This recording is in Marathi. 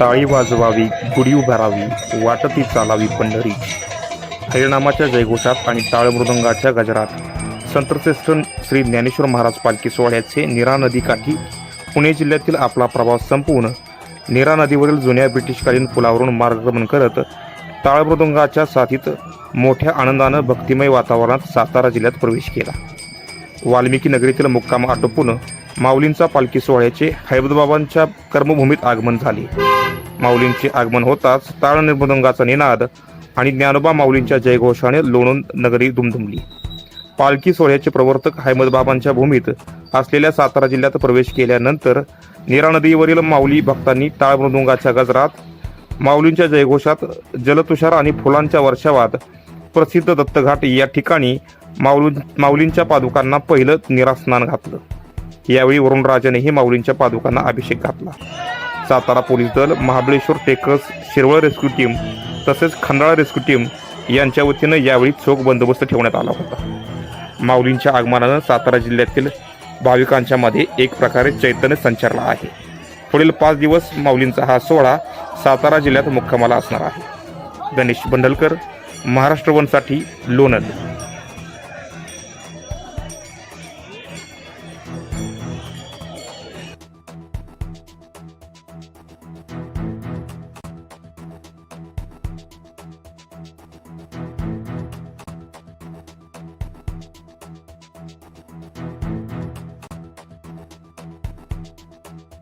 टाळी वाजवावी गुढी उभारावी वाटती चालावी पंढरी. हरिनामाच्या जयघोषात आणि टाळमृदंगाच्या गजरात संतश्रेष्ठ श्री ज्ञानेश्वर महाराज पालखी सोहळ्याचे निरा नदीकाठी पुणे जिल्ह्यातील आपला प्रभाव संपवून निरा नदीवरील जुन्या ब्रिटिशकालीन पुलावरून मार्गक्रमण करत टाळमृदंगाच्या साथीत मोठ्या आनंदानं भक्तिमय वातावरणात सातारा जिल्ह्यात प्रवेश केला. वाल्मिकी नगरीतील मुक्काम आटोपून माऊलींचा पालखी सोहळ्याचे हैबतबाबांच्या कर्मभूमीत आगमन झाले. माऊलींचे आगमन होताच ताळ निर्मृदंगाचा निनाद आणि ज्ञानोबा माऊलींच्या जयघोषाने लोणंद नगरी दुमदुमली. पालखी सोहळ्याचे प्रवर्तक हैमदबाबांच्या भूमीत असलेल्या सातारा जिल्ह्यात प्रवेश केल्यानंतर नीरा नदीवरील माऊली भक्तांनी टाळ मृदुंगाच्या गजरात माऊलींच्या जयघोषात जलतुषार आणि फुलांच्या वर्षावात प्रसिद्ध दत्तघाट या ठिकाणी माऊली माऊलींच्या पादुकांना पहिलं निरास्नान घातलं. यावेळी वरुणराजानेही माऊलींच्या पादुकांना अभिषेक घातला. सातारा पोलीस दल Mahabaleshwar trekkers Shirwal rescue team तसेच खंडाळा रेस्क्यू टीम यांच्या वतीनं यावेळी चोख बंदोबस्त ठेवण्यात आला होता. माऊलींच्या आगमनानं सातारा जिल्ह्यातील भाविकांच्या मध्ये एक प्रकारे चैतन्य संचारला आहे. पुढील पाच दिवस माऊलींचा हा सोहळा सातारा जिल्ह्यात मुक्कामाला असणार आहे. गणेश बंडलकर महाराष्ट्र वनसाठी लोणंद.